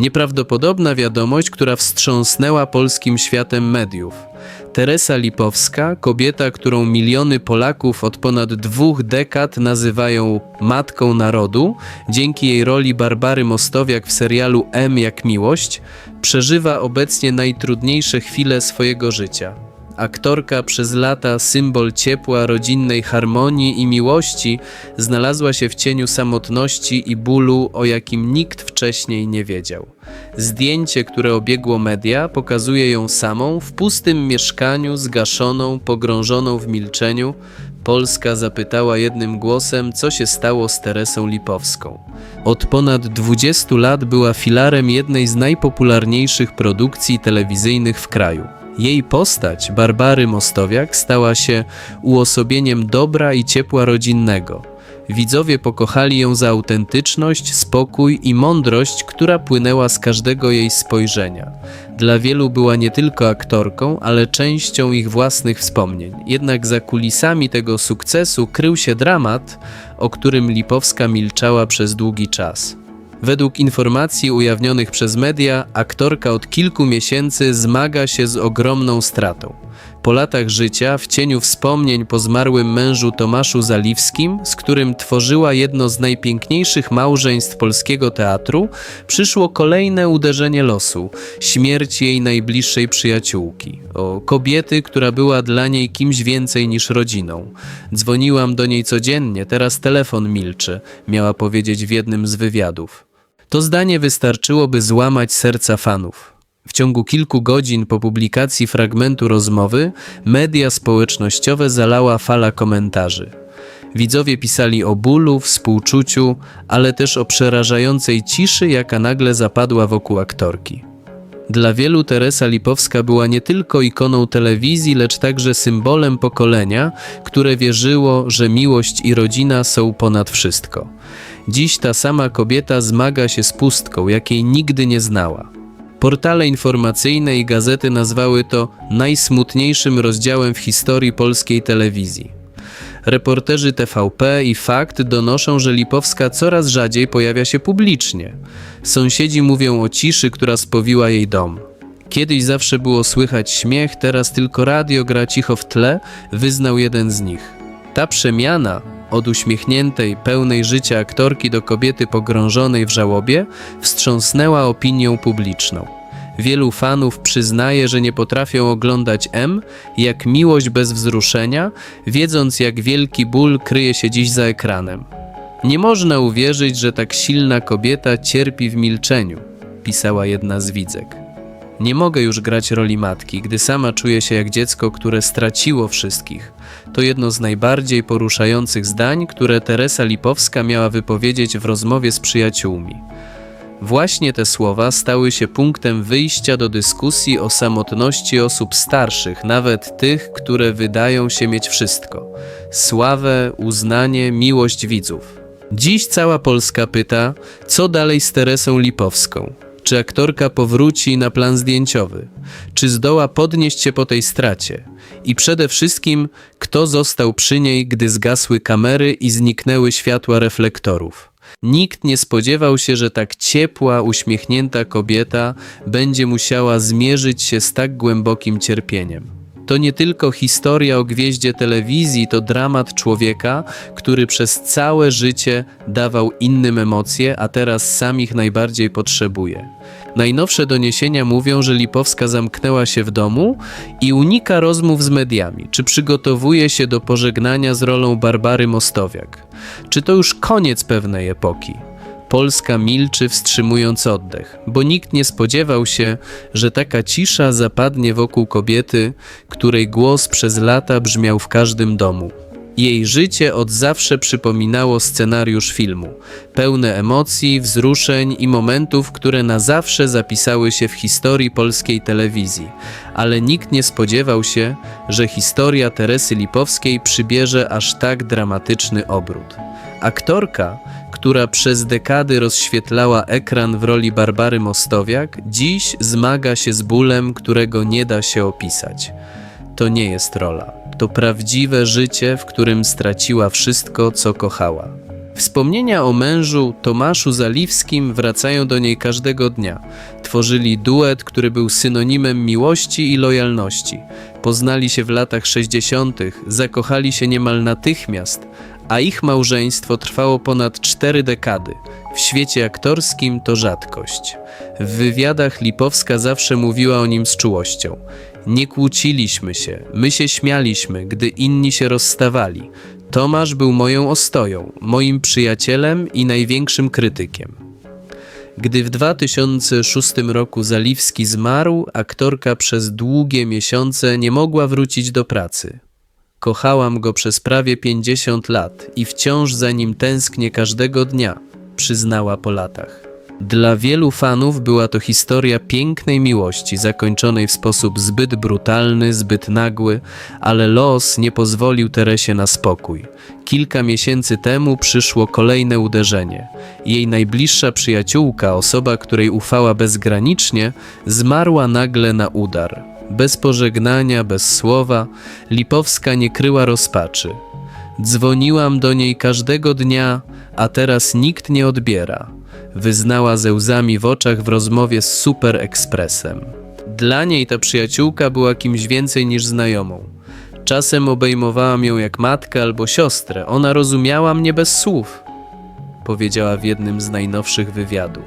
Nieprawdopodobna wiadomość, która wstrząsnęła polskim światem mediów. Teresa Lipowska, kobieta, którą miliony Polaków od ponad dwóch dekad nazywają matką narodu, dzięki jej roli Barbary Mostowiak w serialu M jak miłość, przeżywa obecnie najtrudniejsze chwile swojego życia. Aktorka przez lata symbol ciepła, rodzinnej harmonii i miłości znalazła się w cieniu samotności i bólu, o jakim nikt wcześniej nie wiedział. Zdjęcie, które obiegło media, pokazuje ją samą w pustym mieszkaniu, zgaszoną, pogrążoną w milczeniu. Polska zapytała jednym głosem, co się stało z Teresą Lipowską. Od ponad 20 lat była filarem jednej z najpopularniejszych produkcji telewizyjnych w kraju. Jej postać, Barbary Mostowiak, stała się uosobieniem dobra i ciepła rodzinnego. Widzowie pokochali ją za autentyczność, spokój i mądrość, która płynęła z każdego jej spojrzenia. Dla wielu była nie tylko aktorką, ale częścią ich własnych wspomnień. Jednak za kulisami tego sukcesu krył się dramat, o którym Lipowska milczała przez długi czas. Według informacji ujawnionych przez media, aktorka od kilku miesięcy zmaga się z ogromną stratą. Po latach życia, w cieniu wspomnień po zmarłym mężu Tomaszu Zaliwskim, z którym tworzyła jedno z najpiękniejszych małżeństw polskiego teatru, przyszło kolejne uderzenie losu śmierć jej najbliższej przyjaciółki, o kobiety, która była dla niej kimś więcej niż rodziną. Dzwoniłam do niej codziennie, teraz telefon milczy, miała powiedzieć w jednym z wywiadów. To zdanie wystarczyłoby złamać serca fanów. W ciągu kilku godzin po publikacji fragmentu rozmowy media społecznościowe zalała fala komentarzy. Widzowie pisali o bólu, współczuciu, ale też o przerażającej ciszy, jaka nagle zapadła wokół aktorki. Dla wielu Teresa Lipowska była nie tylko ikoną telewizji, lecz także symbolem pokolenia, które wierzyło, że miłość i rodzina są ponad wszystko. Dziś ta sama kobieta zmaga się z pustką, jakiej nigdy nie znała. Portale informacyjne i gazety nazwały to najsmutniejszym rozdziałem w historii polskiej telewizji. Reporterzy TVP i Fakt donoszą, że Lipowska coraz rzadziej pojawia się publicznie. Sąsiedzi mówią o ciszy, która spowiła jej dom. Kiedyś zawsze było słychać śmiech, teraz tylko radio gra cicho w tle, wyznał jeden z nich. Ta przemiana od uśmiechniętej, pełnej życia aktorki do kobiety pogrążonej w żałobie wstrząsnęła opinią publiczną. Wielu fanów przyznaje, że nie potrafią oglądać M jak miłość bez wzruszenia, wiedząc jak wielki ból kryje się dziś za ekranem. Nie można uwierzyć, że tak silna kobieta cierpi w milczeniu, pisała jedna z widzek. Nie mogę już grać roli matki, gdy sama czuję się jak dziecko, które straciło wszystkich. To jedno z najbardziej poruszających zdań, które Teresa Lipowska miała wypowiedzieć w rozmowie z przyjaciółmi. Właśnie te słowa stały się punktem wyjścia do dyskusji o samotności osób starszych, nawet tych, które wydają się mieć wszystko: sławę, uznanie, miłość widzów. Dziś cała Polska pyta, co dalej z Teresą Lipowską? Czy aktorka powróci na plan zdjęciowy? Czy zdoła podnieść się po tej stracie? I przede wszystkim, kto został przy niej, gdy zgasły kamery i zniknęły światła reflektorów? Nikt nie spodziewał się, że tak ciepła, uśmiechnięta kobieta będzie musiała zmierzyć się z tak głębokim cierpieniem. To nie tylko historia o gwieździe telewizji, to dramat człowieka, który przez całe życie dawał innym emocje, a teraz sam ich najbardziej potrzebuje. Najnowsze doniesienia mówią, że Lipowska zamknęła się w domu i unika rozmów z mediami. Czy przygotowuje się do pożegnania z rolą Barbary Mostowiak? Czy to już koniec pewnej epoki? Polska milczy, wstrzymując oddech, bo nikt nie spodziewał się, że taka cisza zapadnie wokół kobiety, której głos przez lata brzmiał w każdym domu. Jej życie od zawsze przypominało scenariusz filmu, pełne emocji, wzruszeń i momentów, które na zawsze zapisały się w historii polskiej telewizji. Ale nikt nie spodziewał się, że historia Teresy Lipowskiej przybierze aż tak dramatyczny obrót. Aktorka, która przez dekady rozświetlała ekran w roli Barbary Mostowiak, dziś zmaga się z bólem, którego nie da się opisać. To nie jest rola. To prawdziwe życie, w którym straciła wszystko, co kochała. Wspomnienia o mężu Tomaszu Zaliwskim wracają do niej każdego dnia. Tworzyli duet, który był synonimem miłości i lojalności. Poznali się w latach 60., zakochali się niemal natychmiast, a ich małżeństwo trwało ponad cztery dekady. W świecie aktorskim to rzadkość. W wywiadach Lipowska zawsze mówiła o nim z czułością. Nie kłóciliśmy się, my się śmialiśmy, gdy inni się rozstawali. Tomasz był moją ostoją, moim przyjacielem i największym krytykiem. Gdy w 2006 roku Zaliwski zmarł, aktorka przez długie miesiące nie mogła wrócić do pracy. Kochałam go przez prawie 50 lat i wciąż za nim tęsknię każdego dnia, przyznała po latach. Dla wielu fanów była to historia pięknej miłości, zakończonej w sposób zbyt brutalny, zbyt nagły, ale los nie pozwolił Teresie na spokój. Kilka miesięcy temu przyszło kolejne uderzenie. Jej najbliższa przyjaciółka, osoba, której ufała bezgranicznie, zmarła nagle na udar. Bez pożegnania, bez słowa, Lipowska nie kryła rozpaczy. Dzwoniłam do niej każdego dnia, a teraz nikt nie odbiera. Wyznała ze łzami w oczach w rozmowie z Super Expressem. Dla niej ta przyjaciółka była kimś więcej niż znajomą. Czasem obejmowałam ją jak matkę albo siostrę. Ona rozumiała mnie bez słów, powiedziała w jednym z najnowszych wywiadów.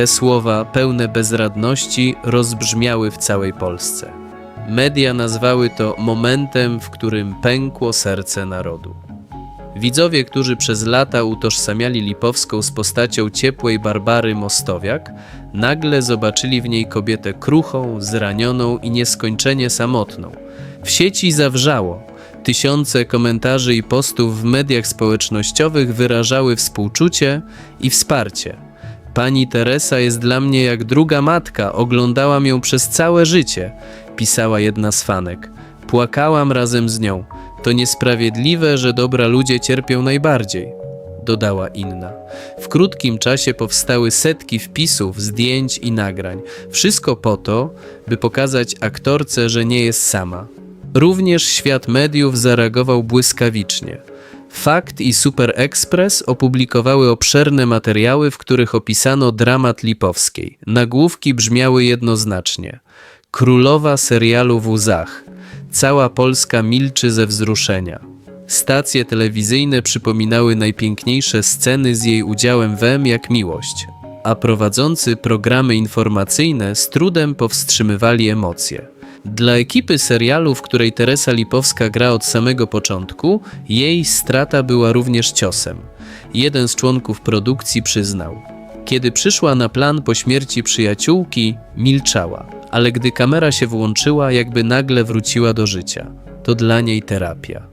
Te słowa, pełne bezradności, rozbrzmiały w całej Polsce. Media nazwały to momentem, w którym pękło serce narodu. Widzowie, którzy przez lata utożsamiali Lipowską z postacią ciepłej Barbary Mostowiak, nagle zobaczyli w niej kobietę kruchą, zranioną i nieskończenie samotną. W sieci zawrzało. Tysiące komentarzy i postów w mediach społecznościowych wyrażały współczucie i wsparcie. Pani Teresa jest dla mnie jak druga matka, oglądałam ją przez całe życie, pisała jedna z fanek. Płakałam razem z nią. To niesprawiedliwe, że dobra ludzie cierpią najbardziej, dodała inna. W krótkim czasie powstały setki wpisów, zdjęć i nagrań. Wszystko po to, by pokazać aktorce, że nie jest sama. Również świat mediów zareagował błyskawicznie. Fakt i Super Express opublikowały obszerne materiały, w których opisano dramat Lipowskiej. Nagłówki brzmiały jednoznacznie: Królowa serialu w łzach. Cała Polska milczy ze wzruszenia. Stacje telewizyjne przypominały najpiękniejsze sceny z jej udziałem w M jak miłość, a prowadzący programy informacyjne z trudem powstrzymywali emocje. Dla ekipy serialu, w której Teresa Lipowska gra od samego początku, jej strata była również ciosem. Jeden z członków produkcji przyznał: Kiedy przyszła na plan po śmierci przyjaciółki, milczała, ale gdy kamera się włączyła, jakby nagle wróciła do życia. To dla niej terapia.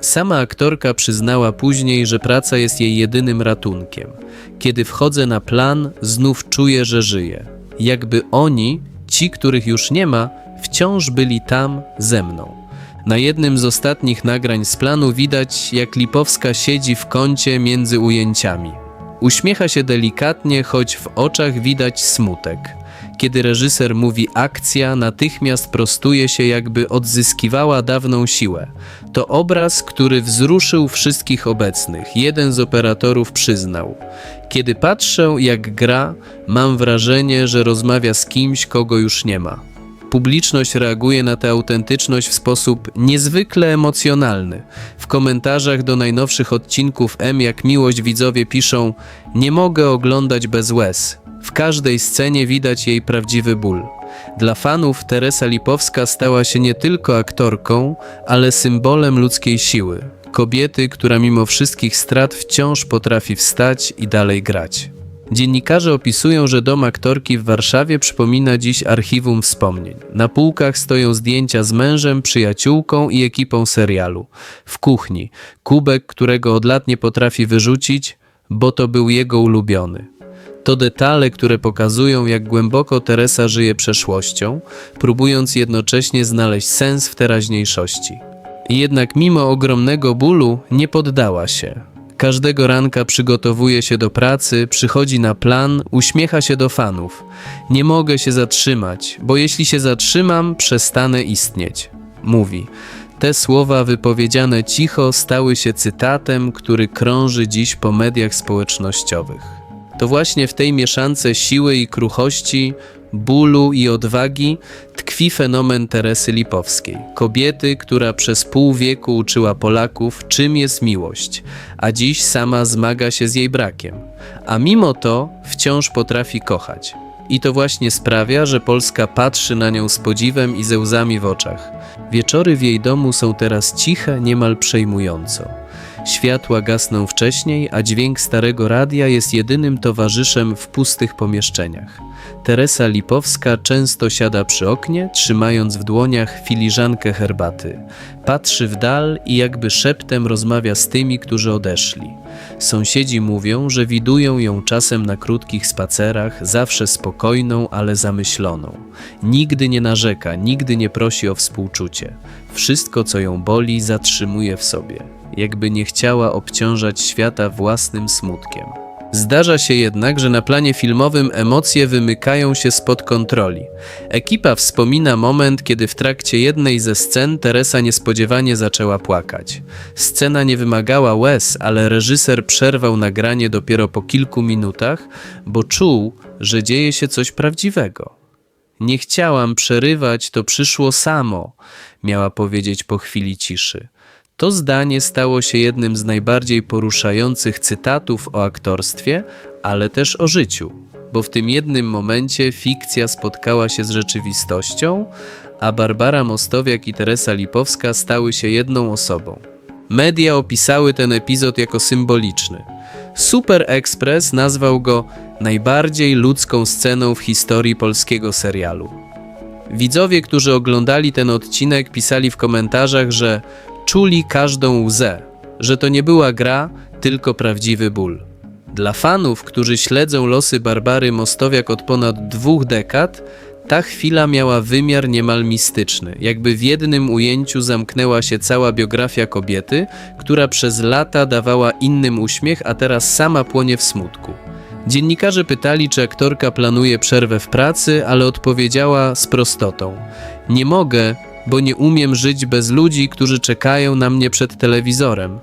Sama aktorka przyznała później, że praca jest jej jedynym ratunkiem. Kiedy wchodzę na plan, znów czuję, że żyję. Jakby oni, ci, których już nie ma, wciąż byli tam ze mną. Na jednym z ostatnich nagrań z planu widać, jak Lipowska siedzi w kącie między ujęciami. Uśmiecha się delikatnie, choć w oczach widać smutek. Kiedy reżyser mówi akcja, natychmiast prostuje się, jakby odzyskiwała dawną siłę. To obraz, który wzruszył wszystkich obecnych. Jeden z operatorów przyznał: Kiedy patrzę, jak gra, mam wrażenie, że rozmawia z kimś, kogo już nie ma. Publiczność reaguje na tę autentyczność w sposób niezwykle emocjonalny. W komentarzach do najnowszych odcinków M jak miłość widzowie piszą: Nie mogę oglądać bez łez. W każdej scenie widać jej prawdziwy ból. Dla fanów Teresa Lipowska stała się nie tylko aktorką, ale symbolem ludzkiej siły. Kobiety, która mimo wszystkich strat wciąż potrafi wstać i dalej grać. Dziennikarze opisują, że dom aktorki w Warszawie przypomina dziś archiwum wspomnień. Na półkach stoją zdjęcia z mężem, przyjaciółką i ekipą serialu. W kuchni kubek, którego od lat nie potrafi wyrzucić, bo to był jego ulubiony. To detale, które pokazują, jak głęboko Teresa żyje przeszłością, próbując jednocześnie znaleźć sens w teraźniejszości. Jednak mimo ogromnego bólu nie poddała się. Każdego ranka przygotowuje się do pracy, przychodzi na plan, uśmiecha się do fanów. Nie mogę się zatrzymać, bo jeśli się zatrzymam, przestanę istnieć. Mówi. Te słowa wypowiedziane cicho stały się cytatem, który krąży dziś po mediach społecznościowych. To właśnie w tej mieszance siły i kruchości, bólu i odwagi tkwi fenomen Teresy Lipowskiej, kobiety, która przez pół wieku uczyła Polaków, czym jest miłość, a dziś sama zmaga się z jej brakiem, a mimo to wciąż potrafi kochać. I to właśnie sprawia, że Polska patrzy na nią z podziwem i ze łzami w oczach. Wieczory w jej domu są teraz ciche, niemal przejmująco. Światła gasną wcześniej, a dźwięk starego radia jest jedynym towarzyszem w pustych pomieszczeniach. Teresa Lipowska często siada przy oknie, trzymając w dłoniach filiżankę herbaty. Patrzy w dal i jakby szeptem rozmawia z tymi, którzy odeszli. Sąsiedzi mówią, że widują ją czasem na krótkich spacerach, zawsze spokojną, ale zamyśloną. Nigdy nie narzeka, nigdy nie prosi o współczucie. Wszystko, co ją boli, zatrzymuje w sobie, jakby nie chciała obciążać świata własnym smutkiem. Zdarza się jednak, że na planie filmowym emocje wymykają się spod kontroli. Ekipa wspomina moment, kiedy w trakcie jednej ze scen Teresa niespodziewanie zaczęła płakać. Scena nie wymagała łez, ale reżyser przerwał nagranie dopiero po kilku minutach, bo czuł, że dzieje się coś prawdziwego. Nie chciałam przerywać, to przyszło samo, miała powiedzieć po chwili ciszy. To zdanie stało się jednym z najbardziej poruszających cytatów o aktorstwie, ale też o życiu, bo w tym jednym momencie fikcja spotkała się z rzeczywistością, a Barbara Mostowiak i Teresa Lipowska stały się jedną osobą. Media opisały ten epizod jako symboliczny. Super Express nazwał go najbardziej ludzką sceną w historii polskiego serialu. Widzowie, którzy oglądali ten odcinek, pisali w komentarzach, że czuli każdą łzę, że to nie była gra, tylko prawdziwy ból. Dla fanów, którzy śledzą losy Barbary Mostowiak od ponad dwóch dekad, ta chwila miała wymiar niemal mistyczny, jakby w jednym ujęciu zamknęła się cała biografia kobiety, która przez lata dawała innym uśmiech, a teraz sama płonie w smutku. Dziennikarze pytali, czy aktorka planuje przerwę w pracy, ale odpowiedziała z prostotą: Nie mogę, bo nie umiem żyć bez ludzi, którzy czekają na mnie przed telewizorem.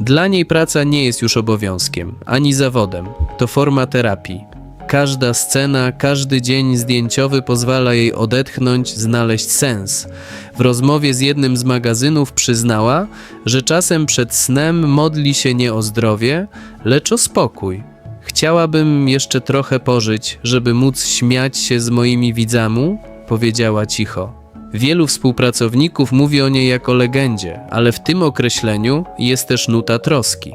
Dla niej praca nie jest już obowiązkiem, ani zawodem, to forma terapii. Każda scena, każdy dzień zdjęciowy pozwala jej odetchnąć, znaleźć sens. W rozmowie z jednym z magazynów przyznała, że czasem przed snem modli się nie o zdrowie, lecz o spokój. Chciałabym jeszcze trochę pożyć, żeby móc śmiać się z moimi widzami, powiedziała cicho. Wielu współpracowników mówi o niej jako legendzie, ale w tym określeniu jest też nuta troski.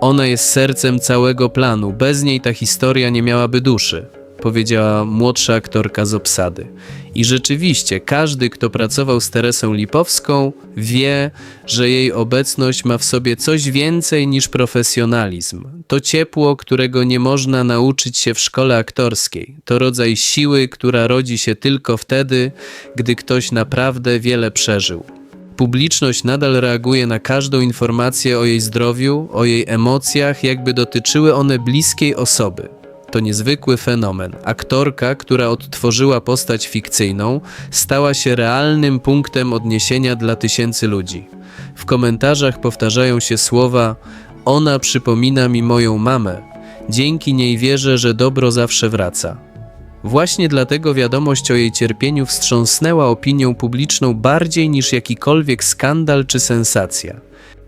Ona jest sercem całego planu, bez niej ta historia nie miałaby duszy, powiedziała młodsza aktorka z obsady. I rzeczywiście, każdy, kto pracował z Teresą Lipowską, wie, że jej obecność ma w sobie coś więcej niż profesjonalizm. To ciepło, którego nie można nauczyć się w szkole aktorskiej. To rodzaj siły, która rodzi się tylko wtedy, gdy ktoś naprawdę wiele przeżył. Publiczność nadal reaguje na każdą informację o jej zdrowiu, o jej emocjach, jakby dotyczyły one bliskiej osoby. To niezwykły fenomen. Aktorka, która odtworzyła postać fikcyjną, stała się realnym punktem odniesienia dla tysięcy ludzi. W komentarzach powtarzają się słowa: Ona przypomina mi moją mamę. Dzięki niej wierzę, że dobro zawsze wraca. Właśnie dlatego wiadomość o jej cierpieniu wstrząsnęła opinią publiczną bardziej niż jakikolwiek skandal czy sensacja.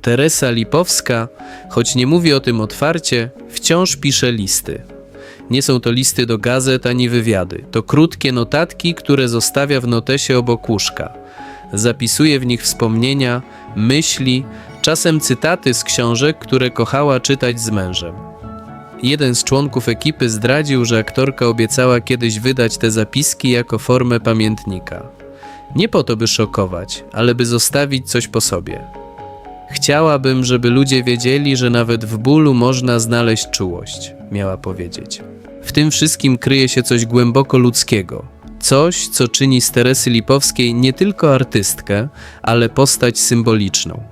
Teresa Lipowska, choć nie mówi o tym otwarcie, wciąż pisze listy. Nie są to listy do gazet ani wywiady. To krótkie notatki, które zostawia w notesie obok łóżka. Zapisuje w nich wspomnienia, myśli, czasem cytaty z książek, które kochała czytać z mężem. Jeden z członków ekipy zdradził, że aktorka obiecała kiedyś wydać te zapiski jako formę pamiętnika. Nie po to, by szokować, ale by zostawić coś po sobie. Chciałabym, żeby ludzie wiedzieli, że nawet w bólu można znaleźć czułość, miała powiedzieć. W tym wszystkim kryje się coś głęboko ludzkiego. Coś, co czyni z Teresy Lipowskiej nie tylko artystkę, ale postać symboliczną.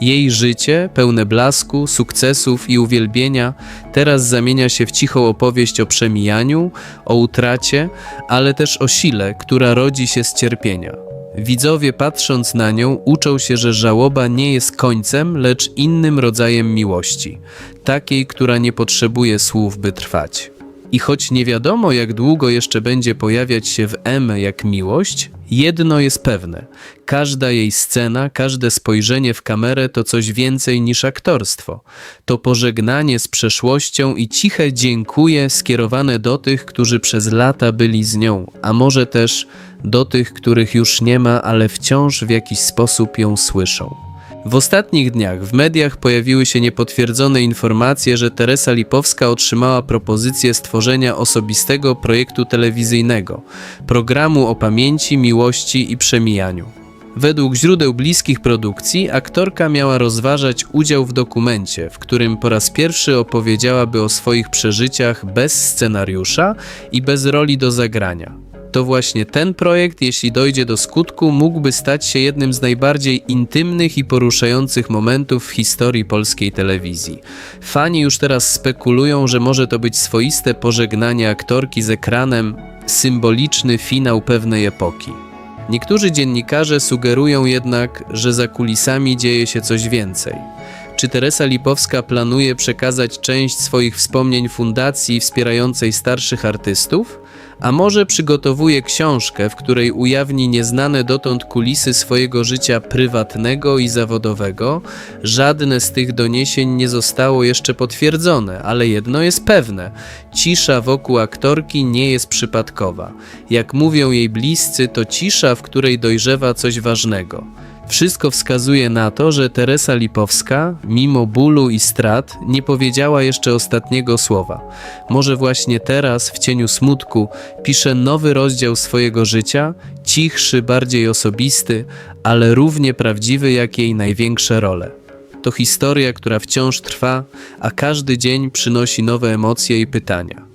Jej życie, pełne blasku, sukcesów i uwielbienia, teraz zamienia się w cichą opowieść o przemijaniu, o utracie, ale też o sile, która rodzi się z cierpienia. Widzowie, patrząc na nią, uczą się, że żałoba nie jest końcem, lecz innym rodzajem miłości, takiej, która nie potrzebuje słów, by trwać. I choć nie wiadomo, jak długo jeszcze będzie pojawiać się w M jak miłość, jedno jest pewne: każda jej scena, każde spojrzenie w kamerę to coś więcej niż aktorstwo. To pożegnanie z przeszłością i ciche dziękuję skierowane do tych, którzy przez lata byli z nią, a może też do tych, których już nie ma, ale wciąż w jakiś sposób ją słyszą. W ostatnich dniach w mediach pojawiły się niepotwierdzone informacje, że Teresa Lipowska otrzymała propozycję stworzenia osobistego projektu telewizyjnego, programu o pamięci, miłości i przemijaniu. Według źródeł bliskich produkcji, aktorka miała rozważać udział w dokumencie, w którym po raz pierwszy opowiedziałaby o swoich przeżyciach bez scenariusza i bez roli do zagrania to właśnie ten projekt, jeśli dojdzie do skutku, mógłby stać się jednym z najbardziej intymnych i poruszających momentów w historii polskiej telewizji. Fani już teraz spekulują, że może to być swoiste pożegnanie aktorki z ekranem, symboliczny finał pewnej epoki. Niektórzy dziennikarze sugerują jednak, że za kulisami dzieje się coś więcej. Czy Teresa Lipowska planuje przekazać część swoich wspomnień fundacji wspierającej starszych artystów? A może przygotowuje książkę, w której ujawni nieznane dotąd kulisy swojego życia prywatnego i zawodowego? Żadne z tych doniesień nie zostało jeszcze potwierdzone, ale jedno jest pewne: cisza wokół aktorki nie jest przypadkowa. Jak mówią jej bliscy, to cisza, w której dojrzewa coś ważnego. Wszystko wskazuje na to, że Teresa Lipowska, mimo bólu i strat, nie powiedziała jeszcze ostatniego słowa. Może właśnie teraz, w cieniu smutku, pisze nowy rozdział swojego życia, cichszy, bardziej osobisty, ale równie prawdziwy jak jej największe role. To historia, która wciąż trwa, a każdy dzień przynosi nowe emocje i pytania.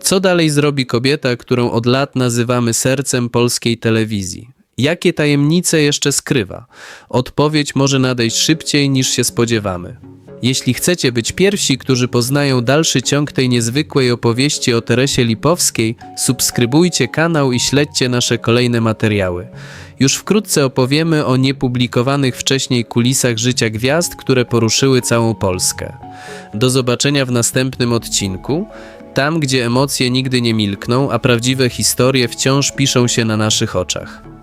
Co dalej zrobi kobieta, którą od lat nazywamy sercem polskiej telewizji? Jakie tajemnice jeszcze skrywa? Odpowiedź może nadejść szybciej niż się spodziewamy. Jeśli chcecie być pierwsi, którzy poznają dalszy ciąg tej niezwykłej opowieści o Teresie Lipowskiej, subskrybujcie kanał i śledźcie nasze kolejne materiały. Już wkrótce opowiemy o niepublikowanych wcześniej kulisach życia gwiazd, które poruszyły całą Polskę. Do zobaczenia w następnym odcinku, tam gdzie emocje nigdy nie milkną, a prawdziwe historie wciąż piszą się na naszych oczach.